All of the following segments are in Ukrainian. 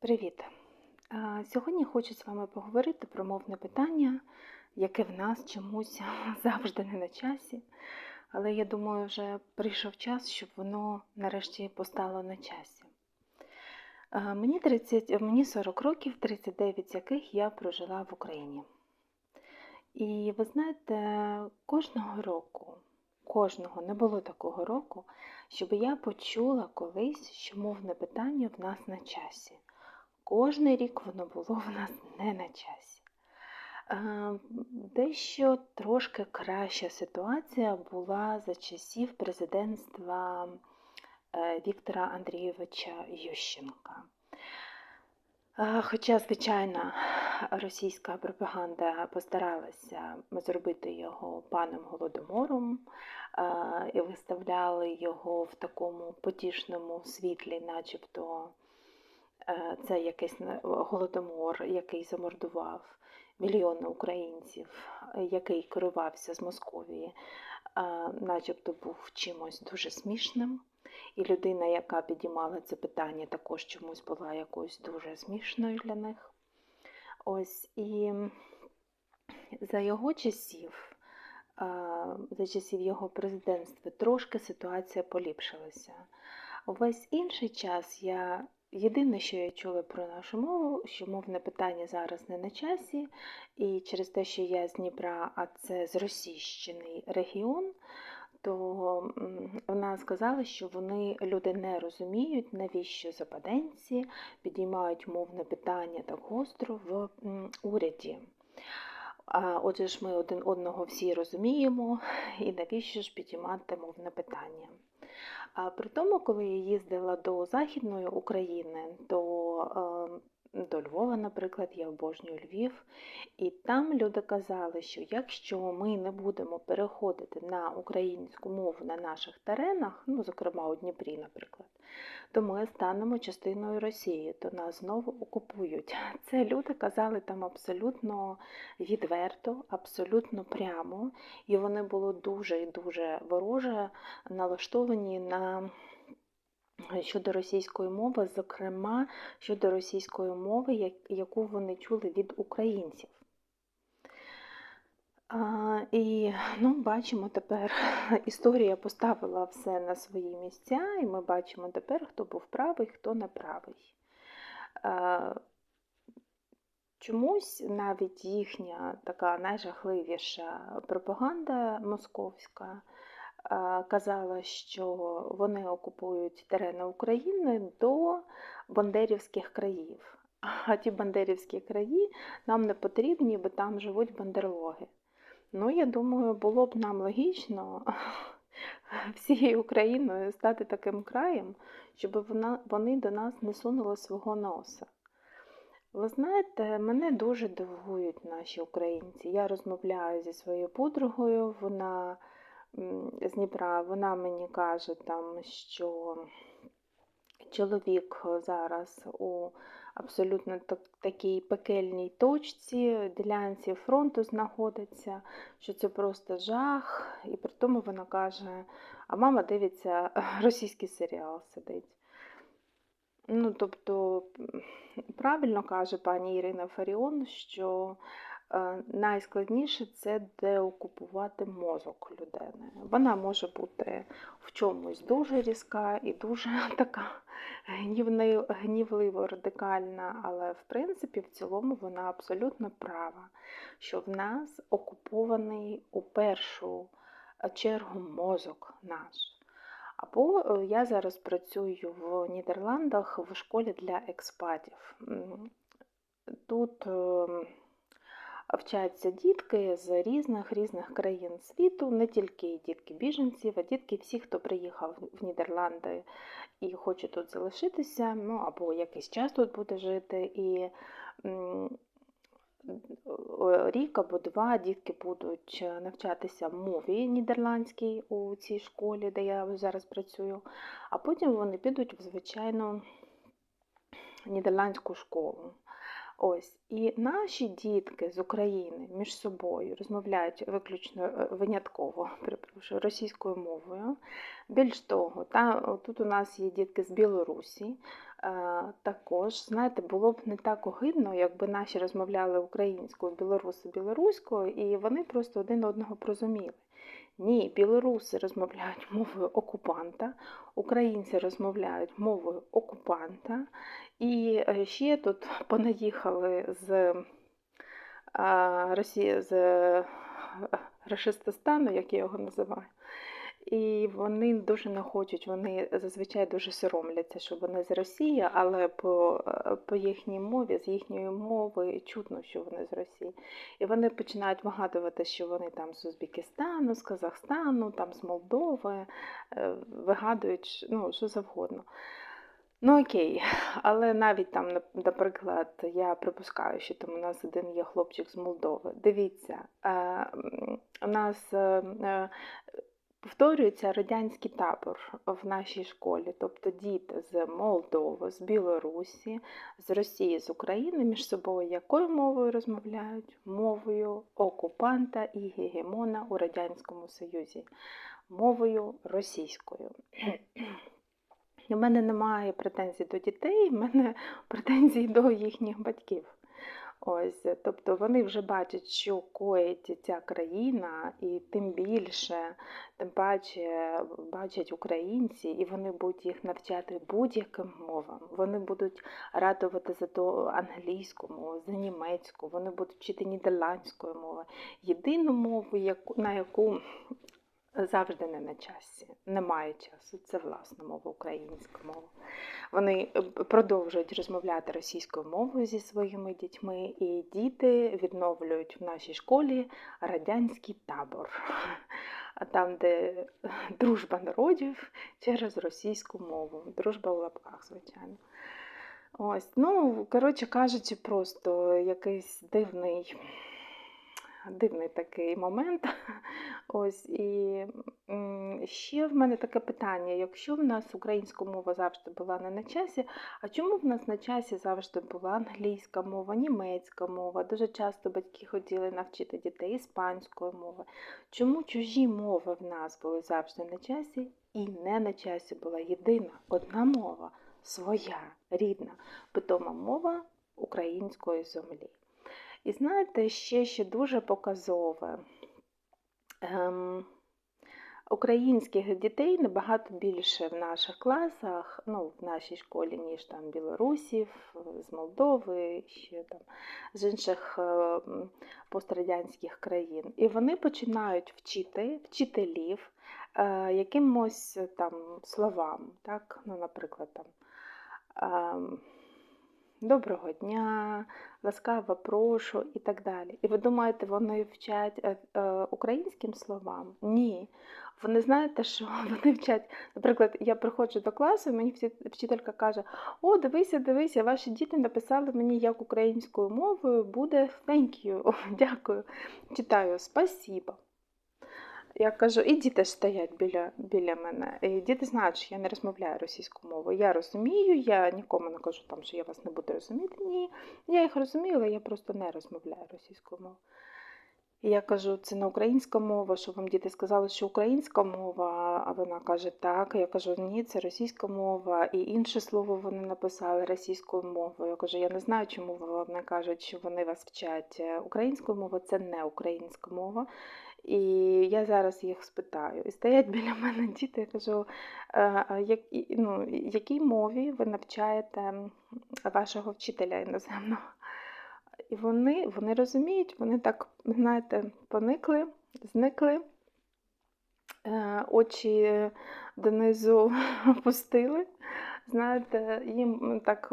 Привіт! Сьогодні хочу з вами поговорити про мовне питання, яке в нас чомусь завжди не на часі. Але я думаю, вже прийшов час, щоб воно нарешті постало на часі. Мені 30, мені 40 років, 39 з яких я прожила в Україні. І ви знаєте, кожного року, кожного не було такого року, щоб я почула колись, що мовне питання в нас на часі. Кожний рік воно було в нас не на часі. Дещо трошки краща ситуація була за часів президентства е, Віктора Андрійовича Ющенка. Хоча, звичайно, російська пропаганда постаралася зробити його паном Голодомором і виставляли його в такому потішному світлі, начебто це якийсь голодомор, який замордував мільйони українців, е, який керувався з Московії, е, начебто був чимось дуже смішним. І людина, яка підіймала це питання, також чомусь була якоюсь дуже смішною для них. Ось і за його часів, е, за часів його президентства, трошки ситуація поліпшилася. Увесь інший час я єдине, що я чула про нашу мову, що мовне питання зараз не на часі, і через те, що я з Дніпра, а це зросійщений регіон, то вона сказала, що вони люди не розуміють, навіщо западенці підіймають мовне питання так гостро в уряді. А отже ж ми один одного всі розуміємо, і навіщо ж підіймати мовне питання. А при тому, коли я їздила до Західної України, до, е, до Львова, наприклад, я обожнюю Львів, і там люди казали, що якщо ми не будемо переходити на українську мову на наших теренах, ну, зокрема у Дніпрі, наприклад, то ми станемо частиною Росії, то нас знову окупують. Це люди казали там абсолютно відверто, абсолютно прямо, і вони були дуже і дуже вороже налаштовані на щодо російської мови, зокрема щодо російської мови, яку вони чули від українців. А, і ну, бачимо тепер, історія поставила все на свої місця, і ми бачимо тепер, хто був правий, хто не правий. А, Чомусь навіть їхня така найжахливіша пропаганда московська казала, що вони окупують терени України до Бандерівських країв. А ті Бандерівські краї нам не потрібні, бо там живуть бандерлоги. Ну, я думаю, було б нам логічно всією Україною стати таким краєм, щоб вони до нас не сунули свого носа. Ви знаєте, мене дуже дивують наші українці. Я розмовляю зі своєю подругою, вона з Дніпра, вона мені каже, там, що чоловік зараз у абсолютно так- такій пекельній точці, ділянці фронту знаходиться, що це просто жах. І при тому вона каже, а мама дивиться російський серіал сидить. Ну, тобто, правильно каже пані Ірина Фаріон, що е, найскладніше це деокупувати мозок людини. Вона може бути в чомусь дуже різка і дуже така гнівливо радикальна, але в принципі в цілому вона абсолютно права, що в нас окупований у першу чергу мозок наш. Або е, я зараз працюю в Нідерландах в школі для експатів. Тут е, вчаться дітки з різних різних країн світу, не тільки дітки біженців, а дітки всіх, хто приїхав в Нідерланди і хоче тут залишитися, ну або якийсь час тут буде жити. І рік або два дітки будуть навчатися мові нідерландській у цій школі, де я зараз працюю, а потім вони підуть в звичайну нідерландську школу. Ось і наші дітки з України між собою розмовляють виключно е, винятково перепрошую, російською мовою. Більш того, та, тут у нас є дітки з Білорусі, Е, також, знаєте, було б не так огидно, якби наші розмовляли українською, білоруси білоруською, і вони просто один одного прозуміли. Ні, білоруси розмовляють мовою окупанта, українці розмовляють мовою окупанта, і е, ще тут понаїхали з Росії з Рашистостану, як я його називаю. І вони дуже не хочуть, вони зазвичай дуже соромляться, що вони з Росії, але по по їхній мові, з їхньої мови чутно, що вони з Росії. І вони починають вигадувати, що вони там з Узбекистану, з Казахстану, там з Молдови, е, вигадують ну, що завгодно. Ну окей, але навіть там, наприклад, я припускаю, що там у нас один є хлопчик з Молдови. Дивіться, е, у нас е, повторюється радянський табор в нашій школі, тобто діти з Молдови, з Білорусі, з Росії, з України між собою якою мовою розмовляють? Мовою окупанта і гегемона у Радянському Союзі, мовою російською. У мене немає претензій до дітей, в мене претензії до їхніх батьків. Ось, Тобто вони вже бачать, що коїть ця країна, і тим більше, тим паче бачать українці, і вони будуть їх навчати будь-яким мовам. Вони будуть радувати за то англійську мову, за німецьку, вони будуть вчити нідерландською мовою. Єдину мову, на яку завжди не на часі. Немає часу. Це власна мова, українська мова. Вони е, продовжують розмовляти російською мовою зі своїми дітьми, і діти відновлюють в нашій школі радянський табор, там, де дружба народів через російську мову. Дружба в лапках, звичайно. Ось, ну, коротше кажучи, просто якийсь дивний дивний такий момент. Ось І ще в мене таке питання: якщо в нас українська мова завжди була не на часі, а чому в нас на часі завжди була англійська мова, німецька мова? Дуже часто батьки хотіли навчити дітей іспанської мови. Чому чужі мови в нас були завжди на часі і не на часі була єдина одна мова, своя, рідна, питома мова української землі? І знаєте, ще ще дуже показове. Ем, Українських дітей набагато більше в наших класах, ну, в нашій школі, ніж там білорусів, з Молдови, ще там з інших е, пострадянських країн. І вони починають вчити вчителів е, якимось там словам, так? ну, наприклад, там. Доброго дня, ласкаво прошу і так далі. І ви думаєте, вони вчать е, е, українським словам? Ні. Вони знаєте, що вони вчать. Наприклад, я приходжу до класу, мені вчителька каже: О, дивися, дивися, ваші діти написали мені, як українською мовою буде thank you, дякую. Читаю спасибо. Я кажу, і діти ж стоять біля біля мене. І Діти знають, що я не розмовляю російською мовою. Я розумію, я нікому не кажу, там, що я вас не буду розуміти. Ні. Я їх розумію, але я просто не розмовляю російською мовою. Я кажу, це не українська мова, що вам діти сказали, що українська мова, а вона каже так. Я кажу, ні, це російська мова, і інше слово вони написали російською мовою. Я кажу, я не знаю, чому вони кажуть, що вони вас вчать. Українською мовою це не українська мова. І я зараз їх спитаю. І стоять біля мене діти, я кажу, «Е, як, ну, якій мові ви навчаєте вашого вчителя іноземного? І вони вони розуміють, вони так, знаєте, поникли, зникли, е, очі донизу опустили. Знаєте, їм так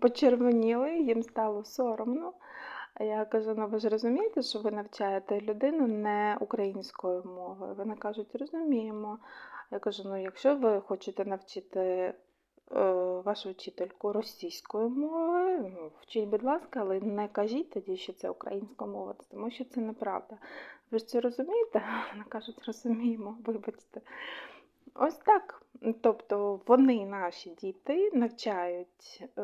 почервоніли, їм стало соромно. Я кажу, ну ви ж розумієте, що ви навчаєте людину не українською мовою. Вони кажуть, розуміємо. Я кажу, ну якщо ви хочете навчити е, вашу вчительку російською мовою, ну, вчіть, будь ласка, але не кажіть тоді, що це українська мова, тому що це неправда. Ви ж це розумієте? Вони кажуть, розуміємо, вибачте. Ось так. Тобто вони, наші діти, навчають е,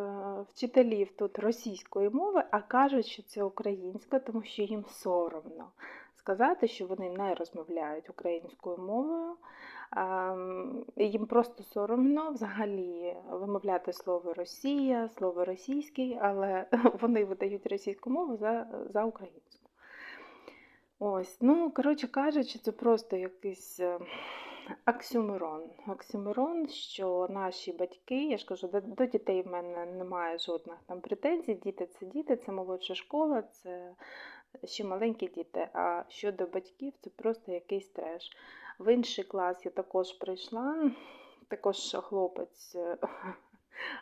вчителів тут російської мови, а кажуть, що це українська, тому що їм соромно сказати, що вони не розмовляють українською мовою, Їм просто соромно взагалі вимовляти слово Росія, слово російський, але вони видають російську мову за, за українську. Ось, ну, коротше кажучи, це просто якийсь оксюморон. Оксюморон, що наші батьки, я ж кажу, до, дітей в мене немає жодних там претензій. Діти це діти, це молодша школа, це ще маленькі діти. А щодо батьків, це просто якийсь треш. В інший клас я також прийшла, також хлопець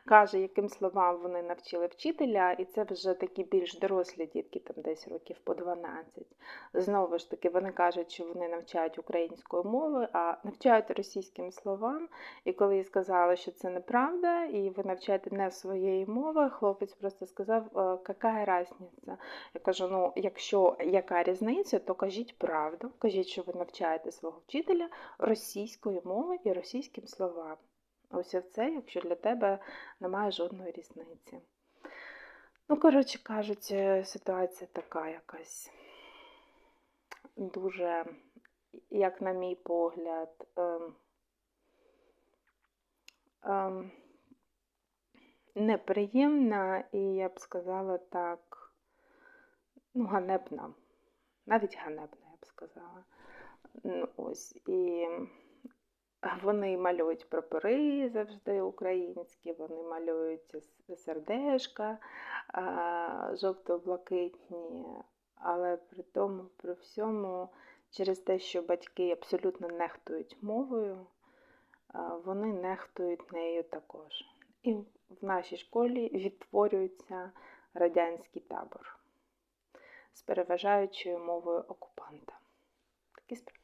каже, яким словам вони навчили вчителя, і це вже такі більш дорослі дітки, там десь років по 12. Знову ж таки, вони кажуть, що вони навчають українською мовою, а навчають російським словам. І коли їй сказали, що це неправда, і ви навчаєте не своєї мови, хлопець просто сказав, «Е, яка різниця? Я кажу: ну, якщо яка різниця, то кажіть правду, кажіть, що ви навчаєте свого вчителя російською мовою і російським словам. Ось це, якщо для тебе немає жодної різниці. Ну, коротше кажучи, ситуація така якась дуже, як на мій погляд, ем, ем, неприємна і, я б сказала так, ну, ганебна. Навіть ганебна, я б сказала. Ну, ось, і вони малюють прапори завжди українські, вони малюють сердешка жовто-блакитні, але при тому, при всьому, через те, що батьки абсолютно нехтують мовою, вони нехтують нею також. І в нашій школі відтворюється радянський табор з переважаючою мовою окупанта. Такі справи.